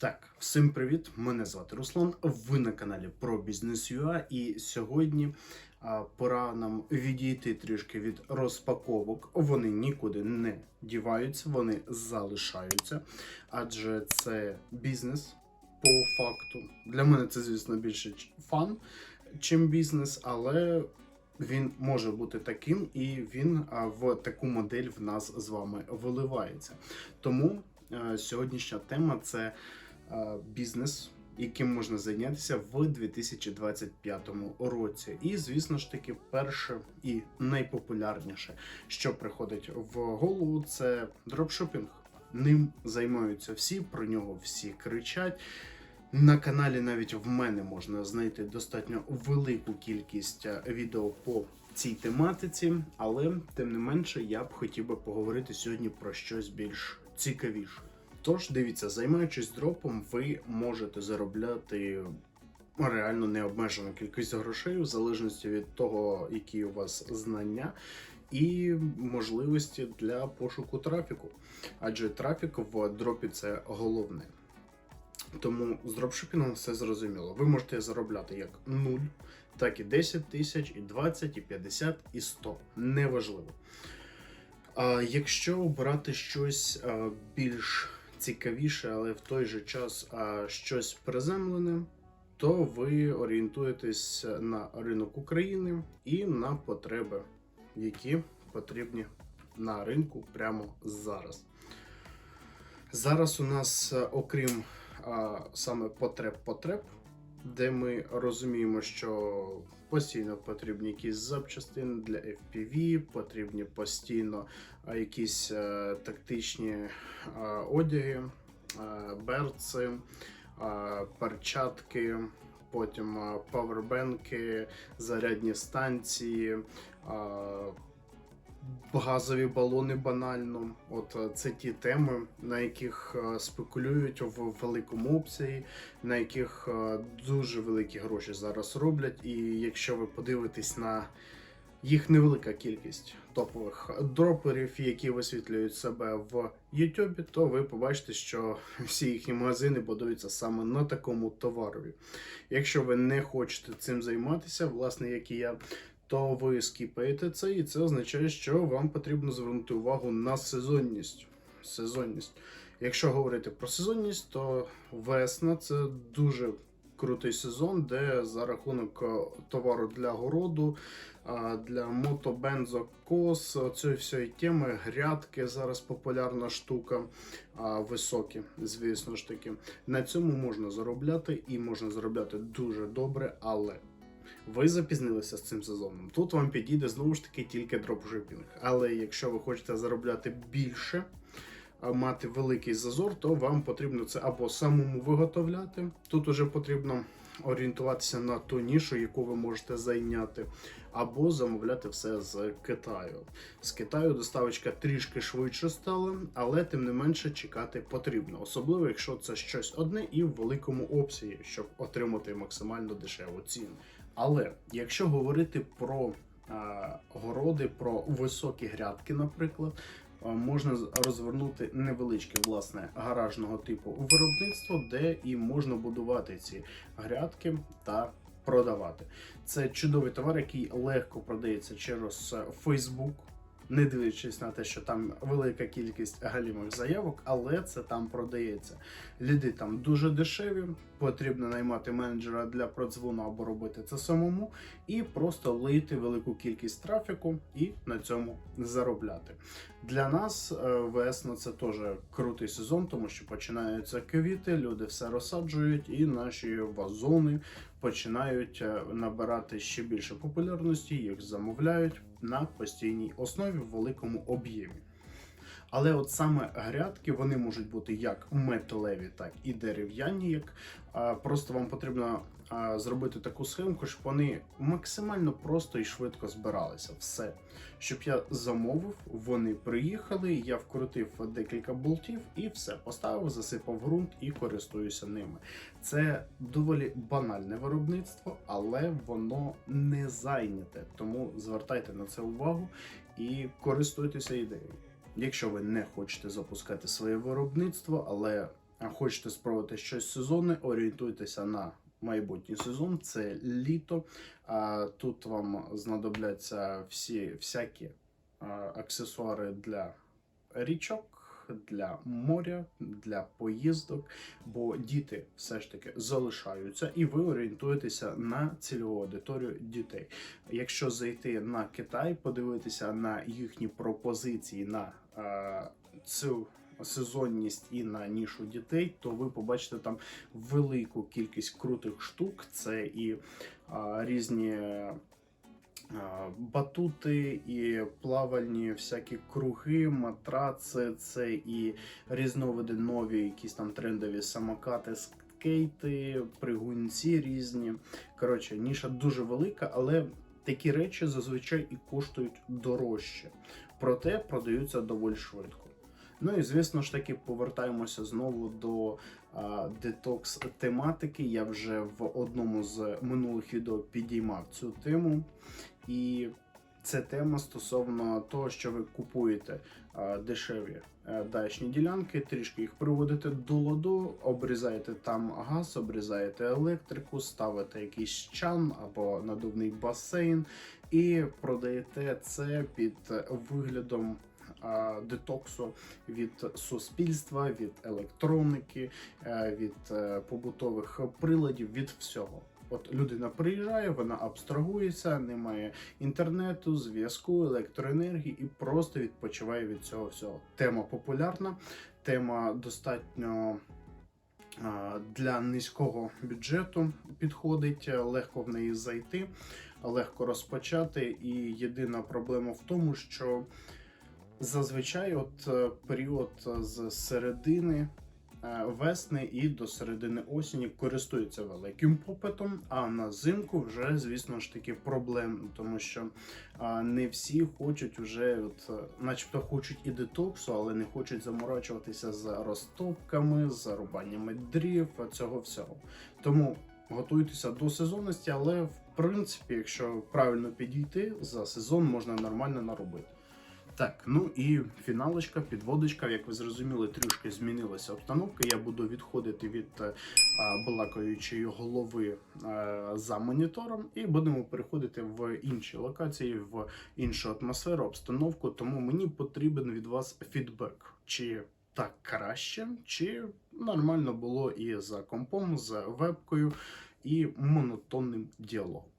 Так, всім привіт! Мене звати Руслан. Ви на каналі про бізнес UA і сьогодні а, пора нам відійти трішки від розпаковок. Вони нікуди не діваються, вони залишаються, адже це бізнес по факту. Для мене це, звісно, більше фан, чим бізнес, але він може бути таким, і він в таку модель в нас з вами виливається. Тому сьогоднішня тема це бізнес, яким можна зайнятися в 2025 році. І, звісно ж таки, перше і найпопулярніше, що приходить в голову, це дропшопінг. Ним займаються всі, про нього всі кричать. На каналі навіть в мене можна знайти достатньо велику кількість е, відео по цій тематиці, але тим не менше я б хотів би поговорити сьогодні про щось більш цікавіше. Тож дивіться, займаючись дропом, ви можете заробляти реально необмежену кількість грошей в залежності від того, які у вас знання. І можливості для пошуку трафіку, адже трафік в дропі це головне. Тому з дропшипінгом все зрозуміло. Ви можете заробляти як 0, так і 10 тисяч, і 20, і 50, і 100. Неважливо. А якщо обрати щось більш цікавіше, але в той же час щось приземлене, то ви орієнтуєтесь на ринок України і на потреби, які потрібні на ринку прямо зараз. Зараз у нас, е, окрім саме потреб-потреб, де ми розуміємо, що постійно потрібні якісь запчастини для FPV, потрібні постійно якісь е, тактичні а, одяги, а, берци, а, перчатки, потім павербенки, зарядні станції. Газові балони банально. От е, це ті теми, на яких е, спекулюють в великому обсязі, на яких е, дуже великі гроші зараз роблять. І якщо ви подивитесь на їх невелика кількість топових дроперів, які висвітлюють себе в YouTube, то ви побачите, що всі їхні магазини будуються саме на такому товарові. Якщо ви не хочете цим займатися, власне, як і я, то ви скіпаєте це, і це означає, що вам потрібно звернути увагу на сезонність. Сезонність. Якщо говорити про сезонність, то весна це дуже крутий сезон, де за рахунок е, товару для городу, для мотобензокос, цієї всієї теми, грядки зараз популярна штука, високі, звісно ж таки. На цьому можна заробляти і можна заробляти дуже добре, але ви запізнилися з цим сезоном. Тут вам підійде знову ж таки тільки дропшипінг. Але якщо ви хочете заробляти більше, мати великий зазор, то вам потрібно це або самому виготовляти. Тут уже потрібно орієнтуватися на ту нішу, яку ви можете зайняти, або замовляти все з Китаю. З Китаю доставочка трішки швидше стала, але тим не менше чекати потрібно, особливо якщо це щось одне і в великому обсязі, щоб отримати максимально дешеву ціну. Але якщо говорити про е, городи, про високі грядки, наприклад, е, можна розвернути невеличке власне гаражного типу виробництво, де і можна будувати ці грядки та продавати. Це чудовий товар, який легко продається через е, Facebook. Не дивлячись на те, що там велика кількість галімих заявок, але це там продається. Ліди там дуже дешеві, потрібно наймати менеджера для продзвону або робити це самому, і просто лити велику кількість трафіку і на цьому заробляти. Для нас е, весна це теж крутий сезон, тому що починаються квіти, люди все розсаджують, і наші вазони починають е, набирати ще більше популярності, їх замовляють на постійній основі в великому об'ємі. Але от саме грядки вони можуть бути як металеві, так і дерев'яні. Як а, просто вам потрібно а, зробити таку схемку, щоб вони максимально просто і швидко збиралися. Все, щоб я замовив, вони приїхали. Я вкрутив декілька болтів і все поставив, засипав ґрунт і користуюся ними. Це доволі банальне виробництво, але воно не зайняте. Тому звертайте на це увагу і користуйтеся ідеєю. Якщо ви не хочете запускати своє виробництво, але хочете спробувати щось сезонне, орієнтуйтеся на майбутній сезон. Це літо. Тут вам знадобляться всі всякі аксесуари для річок. Для моря, для поїздок, бо діти все ж таки залишаються, і ви орієнтуєтеся на цільову аудиторію дітей. Якщо зайти на Китай, подивитися на їхні пропозиції на е, цю сезонність і на нішу дітей, то ви побачите там велику кількість крутих штук. Це і е, різні. Батути і плавальні всякі круги, матраци, це і різновиди нові, якісь там трендові самокати, скейти, пригунці різні. Коротше, ніша дуже велика, але такі речі зазвичай і коштують дорожче, проте продаються доволі швидко. Ну і звісно ж таки повертаємося знову до детокс тематики. Я вже в одному з минулих відео підіймав цю тему. І це тема стосовно того, що ви купуєте дешеві е, дачні ділянки, трішки їх приводите до ладу, обрізаєте там газ, обрізаєте електрику, ставите якийсь чан або надувний басейн і продаєте це під виглядом детоксу від суспільства, від електроніки, е, від е, побутових приладів, від всього. От людина приїжджає, вона абстрагується, немає інтернету, зв'язку, електроенергії і просто відпочиває від цього всього. Тема популярна, тема достатньо для низького бюджету підходить, легко в неї зайти, легко розпочати. І єдина проблема в тому, що зазвичай от е, період з середини весни і до середини осені користується великим попитом, а на зимку вже, звісно ж таки, проблем, тому що не всі хочуть вже, от, е, начебто хочуть і детоксу, але не хочуть заморачуватися з розтопками, з рубаннями дрів, цього всього. Тому готуйтеся до сезонності, але в принципі, якщо правильно підійти, за сезон можна нормально наробити. Так, ну і фіналочка, підводочка. Як ви зрозуміли, трішки змінилася обстановка. Я буду відходити від е, а, балакаючої голови е, за монітором, і будемо переходити в інші локації, в іншу атмосферу, обстановку. Тому мені потрібен від вас фідбек. Чи так краще, чи нормально було і за компом, з вебкою, і монотонним діалогом.